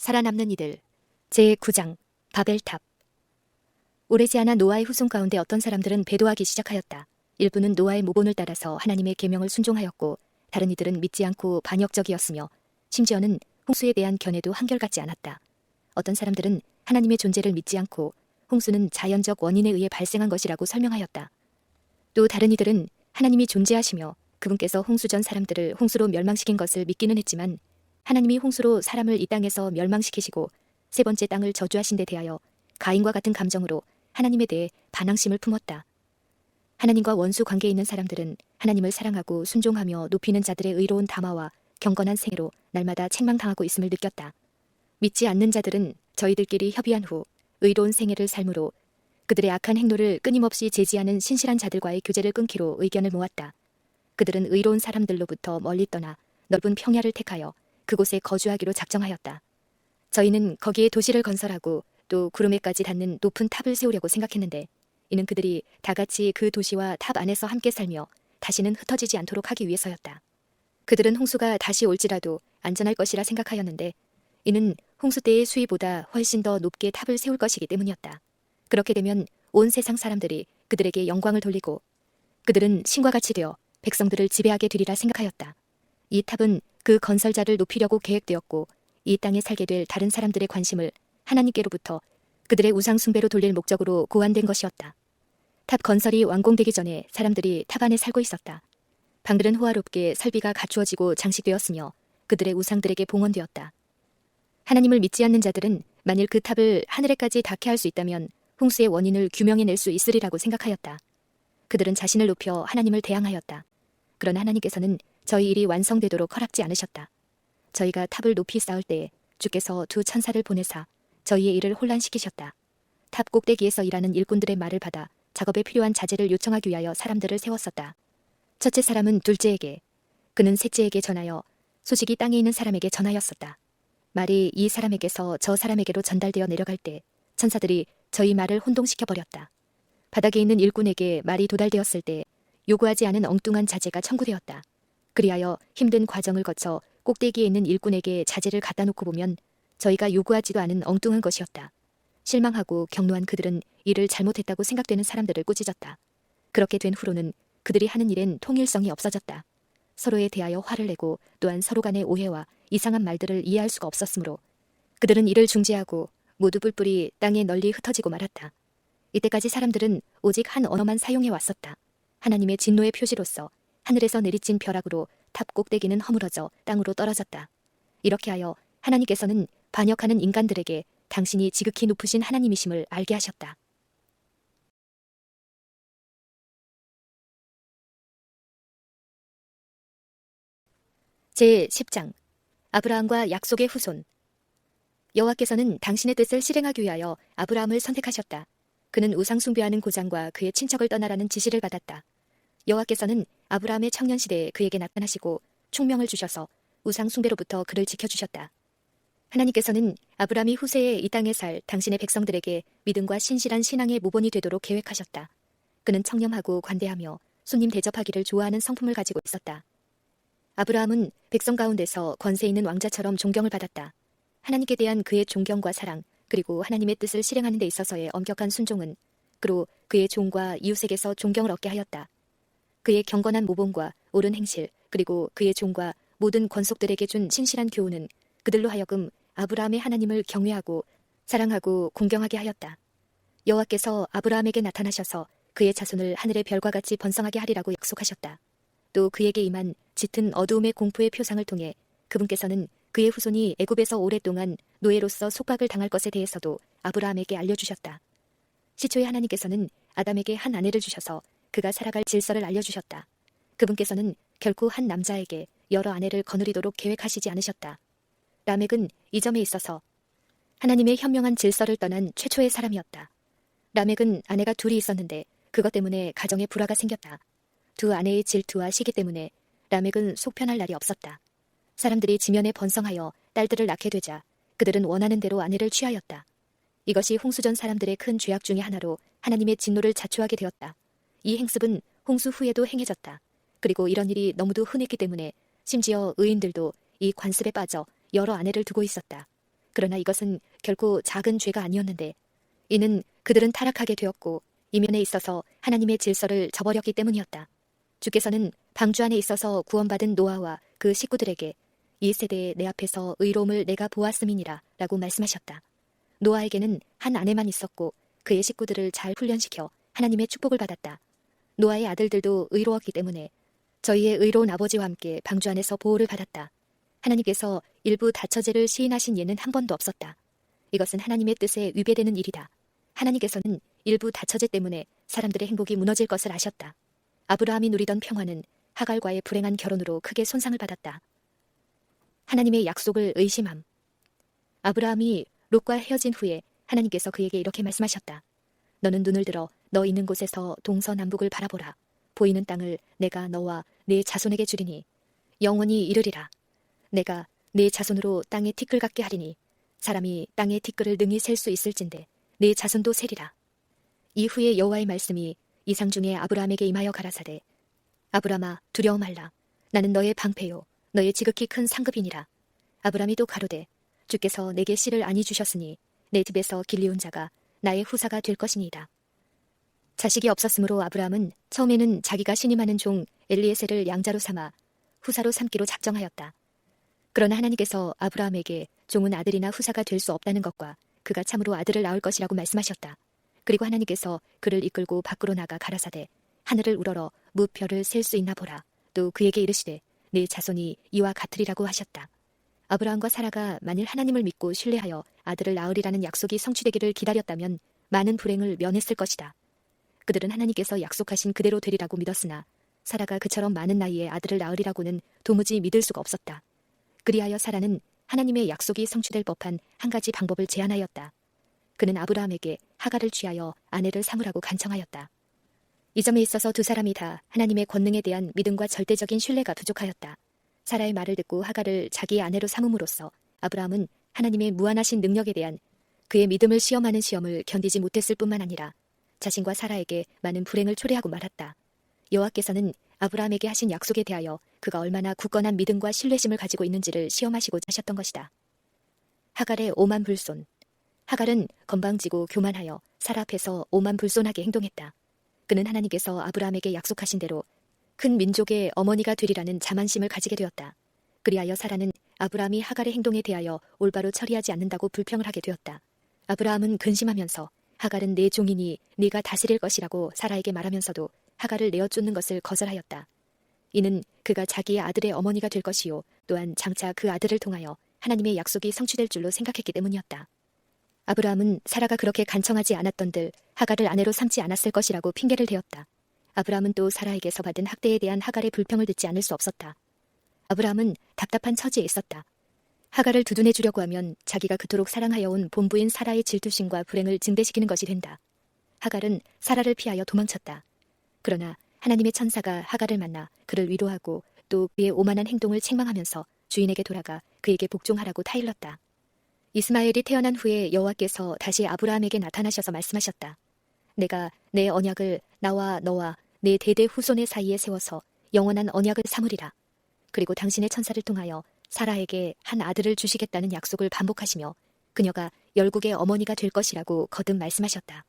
살아남는 이들 제9장 바벨탑 오래지 않아 노아의 후손 가운데 어떤 사람들은 배도하기 시작하였다. 일부는 노아의 모본을 따라서 하나님의 계명을 순종하였고 다른 이들은 믿지 않고 반역적이었으며 심지어는 홍수에 대한 견해도 한결같지 않았다. 어떤 사람들은 하나님의 존재를 믿지 않고 홍수는 자연적 원인에 의해 발생한 것이라고 설명하였다. 또 다른 이들은 하나님이 존재하시며 그분께서 홍수 전 사람들을 홍수로 멸망시킨 것을 믿기는 했지만 하나님이 홍수로 사람을 이 땅에서 멸망시키시고 세 번째 땅을 저주하신 데 대하여 가인과 같은 감정으로 하나님에 대해 반항심을 품었다. 하나님과 원수 관계에 있는 사람들은 하나님을 사랑하고 순종하며 높이는 자들의 의로운 담화와 경건한 생애로 날마다 책망당하고 있음을 느꼈다. 믿지 않는 자들은 저희들끼리 협의한 후 의로운 생애를 삶으로 그들의 악한 행로를 끊임없이 제지하는 신실한 자들과의 교제를 끊기로 의견을 모았다. 그들은 의로운 사람들로부터 멀리 떠나 넓은 평야를 택하여 그곳에 거주하기로 작정하였다. 저희는 거기에 도시를 건설하고 또 구름에까지 닿는 높은 탑을 세우려고 생각했는데 이는 그들이 다 같이 그 도시와 탑 안에서 함께 살며 다시는 흩어지지 않도록 하기 위해서였다. 그들은 홍수가 다시 올지라도 안전할 것이라 생각하였는데 이는 홍수 때의 수위보다 훨씬 더 높게 탑을 세울 것이기 때문이었다. 그렇게 되면 온 세상 사람들이 그들에게 영광을 돌리고 그들은 신과 같이 되어 백성들을 지배하게 되리라 생각하였다. 이 탑은 그 건설자를 높이려고 계획되었고 이 땅에 살게 될 다른 사람들의 관심을 하나님께로부터 그들의 우상 숭배로 돌릴 목적으로 고안된 것이었다. 탑 건설이 완공되기 전에 사람들이 탑 안에 살고 있었다. 방들은 호화롭게 설비가 갖추어지고 장식되었으며 그들의 우상들에게 봉헌되었다. 하나님을 믿지 않는 자들은 만일 그 탑을 하늘에까지 닿게 할 수 있다면 홍수의 원인을 규명해낼 수 있으리라고 생각하였다. 그들은 자신을 높여 하나님을 대항하였다. 그러나 하나님께서는 저희 일이 완성되도록 허락지 않으셨다. 저희가 탑을 높이 쌓을 때에 주께서 두 천사를 보내사 저희의 일을 혼란시키셨다. 탑 꼭대기에서 일하는 일꾼들의 말을 받아 작업에 필요한 자재를 요청하기 위하여 사람들을 세웠었다. 첫째 사람은 둘째에게, 그는 셋째에게 전하여 소식이 땅에 있는 사람에게 전하였었다. 말이 이 사람에게서 저 사람에게로 전달되어 내려갈 때 천사들이 저희 말을 혼동시켜 버렸다. 바닥에 있는 일꾼에게 말이 도달되었을 때 요구하지 않은 엉뚱한 자재가 청구되었다. 그리하여 힘든 과정을 거쳐 꼭대기에 있는 일꾼에게 자재를 갖다 놓고 보면 저희가 요구하지도 않은 엉뚱한 것이었다. 실망하고 경노한 그들은 일을 잘못했다고 생각되는 사람들을 꾸짖었다. 그렇게 된 후로는 그들이 하는 일엔 통일성이 없어졌다. 서로에 대하여 화를 내고 또한 서로 간의 오해와 이상한 말들을 이해할 수가 없었으므로 그들은 이를 중지하고 모두 뿔뿔이 땅에 널리 흩어지고 말았다. 이때까지 사람들은 오직 한 언어만 사용해 왔었다. 하나님의 진노의 표시로서 하늘에서 내리친 벼락으로 탑 꼭대기는 허물어져 땅으로 떨어졌다. 이렇게 하여 하나님께서는 반역하는 인간들에게 당신이 지극히 높으신 하나님이심을 알게 하셨다. 제 10장 아브라함과 약속의 후손 여호와께서는 당신의 뜻을 실행하기 위하여 아브라함을 선택하셨다. 그는 우상 숭배하는 고장과 그의 친척을 떠나라는 지시를 받았다. 여호와께서는 아브라함의 청년 시대에 그에게 나타나시고 총명을 주셔서 우상 숭배로부터 그를 지켜주셨다. 하나님께서는 아브라함이 후세에 이 땅에 살 당신의 백성들에게 믿음과 신실한 신앙의 모본이 되도록 계획하셨다. 그는 청렴하고 관대하며 손님 대접하기를 좋아하는 성품을 가지고 있었다. 아브라함은 백성 가운데서 권세 있는 왕자처럼 존경을 받았다. 하나님께 대한 그의 존경과 사랑, 그리고 하나님의 뜻을 실행하는 데 있어서의 엄격한 순종은 그로 그의 종과 이웃에게서 존경을 얻게 하였다. 그의 경건한 모범과 옳은 행실, 그리고 그의 종과 모든 권속들에게 준 신실한 교훈은 그들로 하여금 아브라함의 하나님을 경외하고 사랑하고 공경하게 하였다. 여호와께서 아브라함에게 나타나셔서 그의 자손을 하늘의 별과 같이 번성하게 하리라고 약속하셨다. 또 그에게 임한 짙은 어두움의 공포의 표상을 통해 그분께서는 그의 후손이 애굽에서 오랫동안 노예로서 속박을 당할 것에 대해서도 아브라함에게 알려주셨다. 시초에 하나님께서는 아담에게 한 아내를 주셔서 그가 살아갈 질서를 알려주셨다. 그분께서는 결코 한 남자에게 여러 아내를 거느리도록 계획하시지 않으셨다. 라멕은 이 점에 있어서 하나님의 현명한 질서를 떠난 최초의 사람이었다. 라멕은 아내가 둘이 있었는데 그것 때문에 가정에 불화가 생겼다. 두 아내의 질투와 시기 때문에 라멕은 속편할 날이 없었다. 사람들이 지면에 번성하여 딸들을 낳게 되자 그들은 원하는 대로 아내를 취하였다. 이것이 홍수전 사람들의 큰 죄악 중의 하나로 하나님의 진노를 자초하게 되었다. 이 행습은 홍수 후에도 행해졌다. 그리고 이런 일이 너무도 흔했기 때문에 심지어 의인들도 이 관습에 빠져 여러 아내를 두고 있었다. 그러나 이것은 결코 작은 죄가 아니었는데 이는 그들은 타락하게 되었고 이면에 있어서 하나님의 질서를 저버렸기 때문이었다. 주께서는 방주 안에 있어서 구원받은 노아와 그 식구들에게 이 세대에 내 앞에서 의로움을 내가 보았음이니라 라고 말씀하셨다. 노아에게는 한 아내만 있었고 그의 식구들을 잘 훈련시켜 하나님의 축복을 받았다. 노아의 아들들도 의로웠기 때문에 저희의 의로운 아버지와 함께 방주 안에서 보호를 받았다. 하나님께서 일부 다처제를 시인하신 예는 한 번도 없었다. 이것은 하나님의 뜻에 위배되는 일이다. 하나님께서는 일부 다처제 때문에 사람들의 행복이 무너질 것을 아셨다. 아브라함이 누리던 평화는 하갈과의 불행한 결혼으로 크게 손상을 받았다. 하나님의 약속을 의심함. 아브라함이 롯과 헤어진 후에 하나님께서 그에게 이렇게 말씀하셨다. 너는 눈을 들어 너 있는 곳에서 동서남북을 바라보라. 보이는 땅을 내가 너와 네 자손에게 주리니 영원히 이르리라. 내가 네 자손으로 땅에 티끌 같게 하리니 사람이 땅의 티끌을 능히 셀 수 있을진데 네 자손도 세리라. 이후에 여호와의 말씀이 이상 중에 아브라함에게 임하여 가라사대 아브라함아 두려워 말라. 나는 너의 방패요 너의 지극히 큰 상급이니라. 아브라함이 또 가로되 주께서 내게 씨를 아니 주셨으니 내 집에서 길리온 자가 나의 후사가 될 것이니이다. 자식이 없었으므로 아브라함은 처음에는 자기가 신임하는 종 엘리에셀을 양자로 삼아 후사로 삼기로 작정하였다. 그러나 하나님께서 아브라함에게 종은 아들이나 후사가 될 수 없다는 것과 그가 참으로 아들을 낳을 것이라고 말씀하셨다. 그리고 하나님께서 그를 이끌고 밖으로 나가 가라사대 하늘을 우러러 무별을 셀 수 있나 보라. 또 그에게 이르시되 내 자손이 이와 같으리라고 하셨다. 아브라함과 사라가 만일 하나님을 믿고 신뢰하여 아들을 낳으리라는 약속이 성취되기를 기다렸다면 많은 불행을 면했을 것이다. 그들은 하나님께서 약속하신 그대로 되리라고 믿었으나 사라가 그처럼 많은 나이에 아들을 낳으리라고는 도무지 믿을 수가 없었다. 그리하여 사라는 하나님의 약속이 성취될 법한 한 가지 방법을 제안하였다. 그는 아브라함에게 하가를 취하여 아내를 삼으라고 간청하였다. 이 점에 있어서 두 사람이 다 하나님의 권능에 대한 믿음과 절대적인 신뢰가 부족하였다. 사라의 말을 듣고 하가를 자기의 아내로 삼음으로써 아브라함은 하나님의 무한하신 능력에 대한 그의 믿음을 시험하는 시험을 견디지 못했을 뿐만 아니라 자신과 사라에게 많은 불행을 초래하고 말았다. 여호와께서는 아브라함에게 하신 약속에 대하여 그가 얼마나 굳건한 믿음과 신뢰심을 가지고 있는지를 시험하시고자 하셨던 것이다. 하갈의 오만 불손. 하갈은 건방지고 교만하여 사라 앞에서 오만 불손하게 행동했다. 그는 하나님께서 아브라함에게 약속하신 대로 큰 민족의 어머니가 되리라는 자만심을 가지게 되었다. 그리하여 사라는 아브라함이 하갈의 행동에 대하여 올바로 처리하지 않는다고 불평을 하게 되었다. 아브라함은 근심하면서 하갈은 내 종이니 네가 다스릴 것이라고 사라에게 말하면서도 하갈을 내어 쫓는 것을 거절하였다. 이는 그가 자기의 아들의 어머니가 될 것이요 또한 장차 그 아들을 통하여 하나님의 약속이 성취될 줄로 생각했기 때문이었다. 아브라함은 사라가 그렇게 간청하지 않았던들 하갈을 아내로 삼지 않았을 것이라고 핑계를 대었다. 아브라함은 또 사라에게서 받은 학대에 대한 하갈의 불평을 듣지 않을 수 없었다. 아브라함은 답답한 처지에 있었다. 하갈을 두둔해 주려고 하면 자기가 그토록 사랑하여 온 본부인 사라의 질투심과 불행을 증대시키는 것이 된다. 하갈은 사라를 피하여 도망쳤다. 그러나 하나님의 천사가 하갈을 만나 그를 위로하고 또 그의 오만한 행동을 책망하면서 주인에게 돌아가 그에게 복종하라고 타일렀다. 이스마엘이 태어난 후에 여호와께서 다시 아브라함에게 나타나셔서 말씀하셨다. 내가 내 언약을 나와 너와 내 대대 후손의 사이에 세워서 영원한 언약을 삼으리라. 그리고 당신의 천사를 통하여 사라에게 한 아들을 주시겠다는 약속을 반복하시며 그녀가 열국의 어머니가 될 것이라고 거듭 말씀하셨다.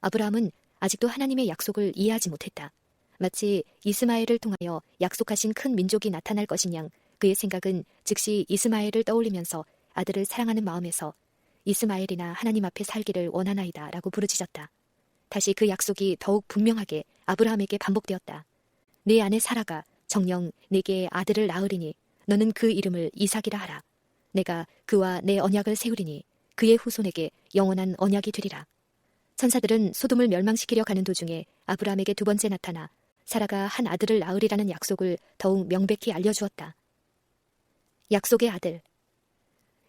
아브라함은 아직도 하나님의 약속을 이해하지 못했다. 마치 이스마엘을 통하여 약속하신 큰 민족이 나타날 양 그의 생각은 즉시 이스마엘을 떠올리면서 아들을 사랑하는 마음에서 이스마엘이나 하나님 앞에 살기를 원하나이다 라고 부르짖었다. 다시 그 약속이 더욱 분명하게 아브라함에게 반복되었다. 내 아내 사라가 정령 내게 아들을 낳으리니 너는 그 이름을 이삭이라 하라. 내가 그와 내 언약을 세우리니 그의 후손에게 영원한 언약이 되리라. 천사들은 소돔을 멸망시키려 가는 도중에 아브라함에게 두 번째 나타나 사라가 한 아들을 낳으리라는 약속을 더욱 명백히 알려주었다. 약속의 아들.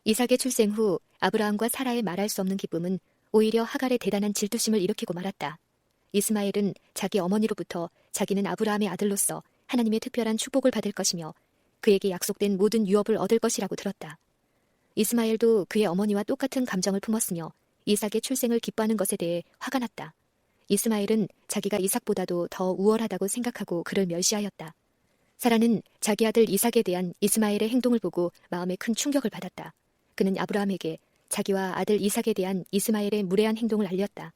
이삭의 출생 후 아브라함과 사라의 말할 수 없는 기쁨은 오히려 하갈의 대단한 질투심을 일으키고 말았다. 이스마엘은 자기 어머니로부터 자기는 아브라함의 아들로서 하나님의 특별한 축복을 받을 것이며 그에게 약속된 모든 유업을 얻을 것이라고 들었다. 이스마엘도 그의 어머니와 똑같은 감정을 품었으며 이삭의 출생을 기뻐하는 것에 대해 화가 났다. 이스마엘은 자기가 이삭보다도 더 우월하다고 생각하고 그를 멸시하였다. 사라는 자기 아들 이삭에 대한 이스마엘의 행동을 보고 마음에 큰 충격을 받았다. 그는 아브라함에게 자기와 아들 이삭에 대한 이스마엘의 무례한 행동을 알렸다.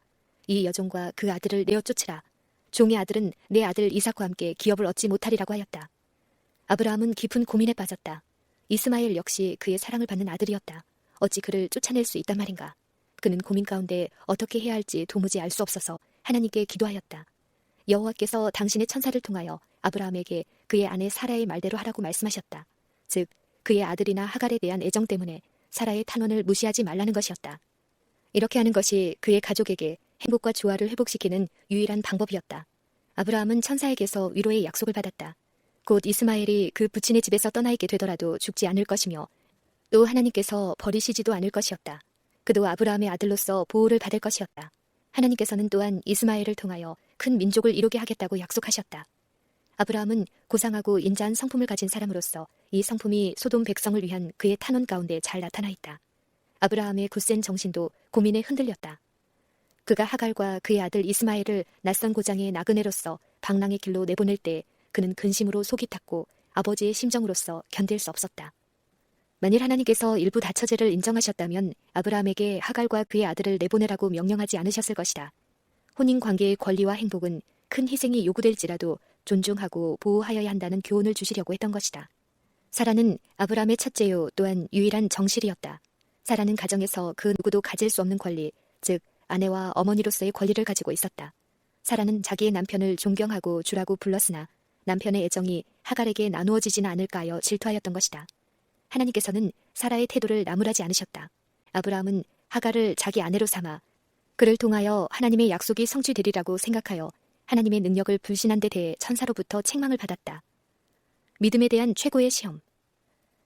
이 여종과 그 아들을 내어 쫓으라. 종의 아들은 내 아들 이삭과 함께 기업을 얻지 못하리라고 하였다. 아브라함은 깊은 고민에 빠졌다. 이스마엘 역시 그의 사랑을 받는 아들이었다. 어찌 그를 쫓아낼 수 있단 말인가. 그는 고민 가운데 어떻게 해야 할지 도무지 알 수 없어서 하나님께 기도하였다. 여호와께서 당신의 천사를 통하여 아브라함에게 그의 아내 사라의 말대로 하라고 말씀하셨다. 즉 그의 아들이나 하갈에 대한 애정 때문에 사라의 탄원을 무시하지 말라는 것이었다. 이렇게 하는 것이 그의 가족에게 행복과 조화를 회복시키는 유일한 방법이었다. 아브라함은 천사에게서 위로의 약속을 받았다. 곧 이스마엘이 그 부친의 집에서 떠나 있게 되더라도 죽지 않을 것이며 또 하나님께서 버리시지도 않을 것이었다. 그도 아브라함의 아들로서 보호를 받을 것이었다. 하나님께서는 또한 이스마엘을 통하여 큰 민족을 이루게 하겠다고 약속하셨다. 아브라함은 고상하고 인자한 성품을 가진 사람으로서 이 성품이 소돔 백성을 위한 그의 탄원 가운데 잘 나타나 있다. 아브라함의 굳센 정신도 고민에 흔들렸다. 그가 하갈과 그의 아들 이스마엘을 낯선 고장의 나그네로서 방랑의 길로 내보낼 때 그는 근심으로 속이 탔고 아버지의 심정으로서 견딜 수 없었다. 만일 하나님께서 일부 다처제를 인정하셨다면 아브라함에게 하갈과 그의 아들을 내보내라고 명령하지 않으셨을 것이다. 혼인 관계의 권리와 행복은 큰 희생이 요구될지라도 존중하고 보호하여야 한다는 교훈을 주시려고 했던 것이다. 사라는 아브라함의 첫째요 또한 유일한 정실이었다. 사라는 가정에서 그 누구도 가질 수 없는 권리, 즉 아내와 어머니로서의 권리를 가지고 있었다. 사라는 자기의 남편을 존경하고 주라고 불렀으나 남편의 애정이 하갈에게 나누어지지는 않을까 하여 질투하였던 것이다. 하나님께서는 사라의 태도를 나무라지 않으셨다. 아브라함은 하갈을 자기 아내로 삼아 그를 통하여 하나님의 약속이 성취되리라고 생각하여 하나님의 능력을 불신한 데 대해 천사로부터 책망을 받았다. 믿음에 대한 최고의 시험.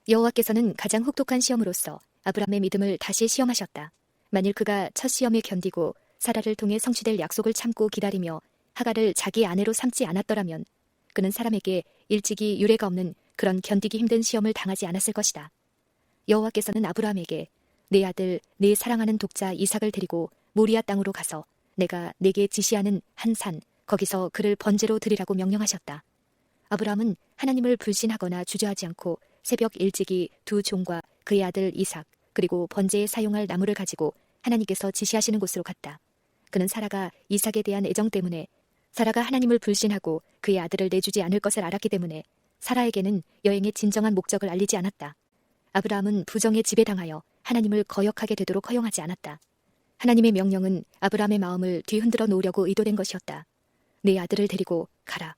여호와께서는 가장 혹독한 시험으로서 아브라함의 믿음을 다시 시험하셨다. 만일 그가 첫 시험에 견디고 사라를 통해 성취될 약속을 참고 기다리며 하갈을 자기 아내로 삼지 않았더라면 그는 사람에게 일찍이 유례가 없는 그런 견디기 힘든 시험을 당하지 않았을 것이다. 여호와께서는 아브라함에게 내 아들, 내 사랑하는 독자 이삭을 데리고 모리아 땅으로 가서 내가 내게 지시하는 한 산, 거기서 그를 번제로 드리라고 명령하셨다. 아브라함은 하나님을 불신하거나 주저하지 않고 새벽 일찍이 두 종과 그의 아들 이삭, 그리고 번제에 사용할 나무를 가지고 하나님께서 지시하시는 곳으로 갔다. 그는 사라가 이삭에 대한 애정 때문에 사라가 하나님을 불신하고 그의 아들을 내주지 않을 것을 알았기 때문에 사라에게는 여행의 진정한 목적을 알리지 않았다. 아브라함은 부정에 지배당하여 하나님을 거역하게 되도록 허용하지 않았다. 하나님의 명령은 아브라함의 마음을 뒤흔들어 놓으려고 의도된 것이었다. 내 아들을 데리고 가라.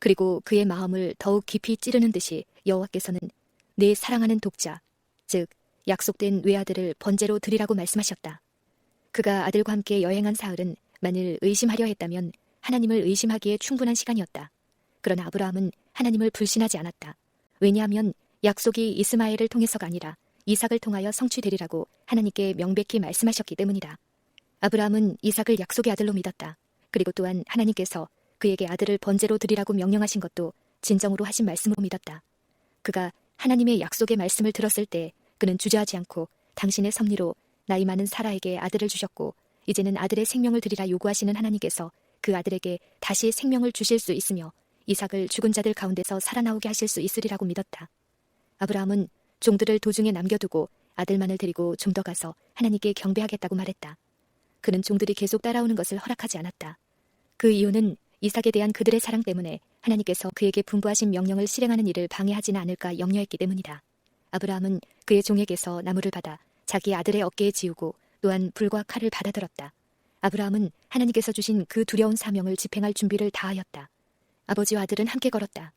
그리고 그의 마음을 더욱 깊이 찌르는 듯이 여호와께서는 내 사랑하는 독자, 즉 약속된 외아들을 번제로 드리라고 말씀하셨다. 그가 아들과 함께 여행한 사흘은 만일 의심하려 했다면 하나님을 의심하기에 충분한 시간이었다. 그러나 아브라함은 하나님을 불신하지 않았다. 왜냐하면 약속이 이스마엘을 통해서가 아니라 이삭을 통하여 성취되리라고 하나님께 명백히 말씀하셨기 때문이다. 아브라함은 이삭을 약속의 아들로 믿었다. 그리고 또한 하나님께서 그에게 아들을 번제로 드리라고 명령하신 것도 진정으로 하신 말씀으로 믿었다. 그가 하나님의 약속의 말씀을 들었을 때 그는 주저하지 않고 당신의 섭리로 나이 많은 사라에게 아들을 주셨고 이제는 아들의 생명을 드리라 요구하시는 하나님께서 그 아들에게 다시 생명을 주실 수 있으며 이삭을 죽은 자들 가운데서 살아나오게 하실 수 있으리라고 믿었다. 아브라함은 종들을 도중에 남겨두고 아들만을 데리고 좀 더 가서 하나님께 경배하겠다고 말했다. 그는 종들이 계속 따라오는 것을 허락하지 않았다. 그 이유는 이삭에 대한 그들의 사랑 때문에 하나님께서 그에게 분부하신 명령을 실행하는 일을 방해하지는 않을까 염려했기 때문이다. 아브라함은 그의 종에게서 나무를 받아 자기 아들의 어깨에 지우고 또한 불과 칼을 받아들었다. 아브라함은 하나님께서 주신 그 두려운 사명을 집행할 준비를 다하였다. 아버지와 아들은 함께 걸었다.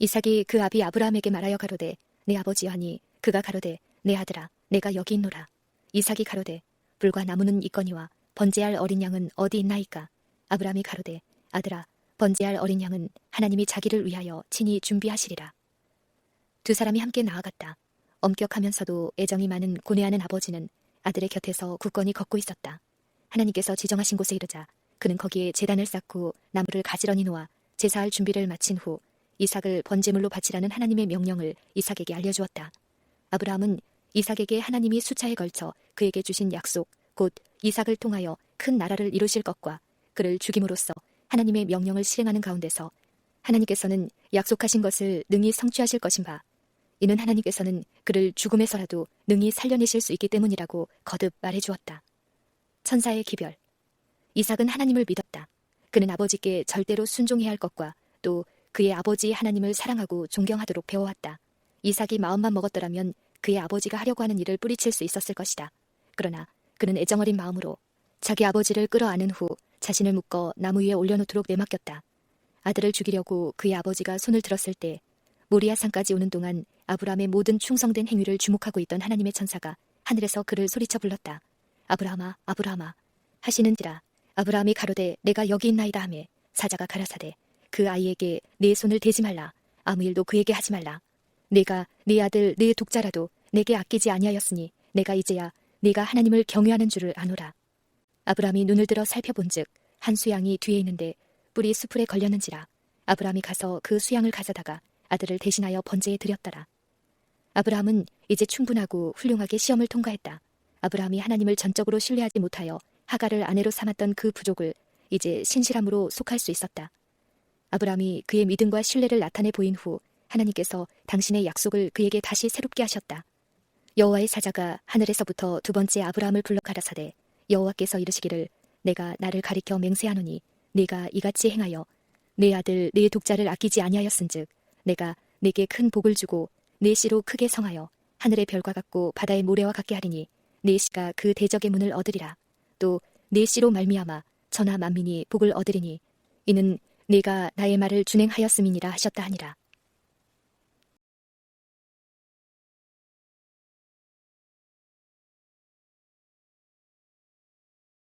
이삭이 그 아비 아브라함에게 말하여 가로되 내 아버지하니 그가 가로되 내 아들아 내가 여기 있노라. 이삭이 가로되 불과 나무는 있거니와 번제할 어린 양은 어디 있나이까? 아브라함이 가로되 아들아 번제할 어린 양은 하나님이 자기를 위하여 친히 준비하시리라. 두 사람이 함께 나아갔다. 엄격하면서도 애정이 많은 고뇌하는 아버지는 아들의 곁에서 굳건히 걷고 있었다. 하나님께서 지정하신 곳에 이르자 그는 거기에 재단을 쌓고 나무를 가지런히 놓아 제사할 준비를 마친 후 이삭을 번제물로 바치라는 하나님의 명령을 이삭에게 알려주었다. 아브라함은 이삭에게 하나님이 수차에 걸쳐 그에게 주신 약속, 곧 이삭을 통하여 큰 나라를 이루실 것과 그를 죽임으로써 하나님의 명령을 실행하는 가운데서 하나님께서는 약속하신 것을 능히 성취하실 것인 바 이는 하나님께서는 그를 죽음에서라도 능히 살려내실 수 있기 때문이라고 거듭 말해 주었다. 천사의 기별. 이삭은 하나님을 믿었다. 그는 아버지께 절대로 순종해야 할 것과 또 그의 아버지 하나님을 사랑하고 존경하도록 배워왔다. 이삭이 마음만 먹었더라면 그의 아버지가 하려고 하는 일을 뿌리칠 수 있었을 것이다. 그러나 그는 애정어린 마음으로 자기 아버지를 끌어안은 후 자신을 묶어 나무 위에 올려놓도록 내맡겼다. 아들을 죽이려고 그의 아버지가 손을 들었을 때 모리아 산까지 오는 동안 아브라함의 모든 충성된 행위를 주목하고 있던 하나님의 천사가 하늘에서 그를 소리쳐 불렀다. 아브라함아, 아브라함아 하시는지라. 아브라함이 가로되 내가 여기 있나이다 하매 사자가 가라사대 그 아이에게 내 손을 대지 말라. 아무 일도 그에게 하지 말라. 내가 네 아들 네 독자라도 내게 아끼지 아니하였으니 내가 이제야 네가 하나님을 경외하는 줄을 아노라. 아브라함이 눈을 들어 살펴본즉 한 수양이 뒤에 있는데 뿔이 수풀에 걸렸는지라. 아브라함이 가서 그 수양을 가져다가 아들을 대신하여 번제에 드렸더라. 아브라함은 이제 충분하고 훌륭하게 시험을 통과했다 아브라함이 하나님을 전적으로 신뢰하지 못하여 하가를 아내로 삼았던 그 부족을 이제 신실함으로 속할 수 있었다. 아브라함이 그의 믿음과 신뢰를 나타내 보인 후 하나님께서 당신의 약속을 그에게 다시 새롭게 하셨다. 여호와의 사자가 하늘에서부터 두 번째 아브라함을 불러 가라사대 여호와께서 이르시기를 내가 나를 가리켜 맹세하노니 네가 이같이 행하여 내 아들 내 독자를 아끼지 아니하였은즉 내가 네게 큰 복을 주고 네 씨로 크게 성하여 하늘의 별과 같고 바다의 모래와 같게 하리니 네 씨가 그 대적의 문을 얻으리라. 또네 씨로 말미암아 천하 만민이 복을 얻으리니 이는 네가 나의 말을 준행하였음이니라 하셨다 하니라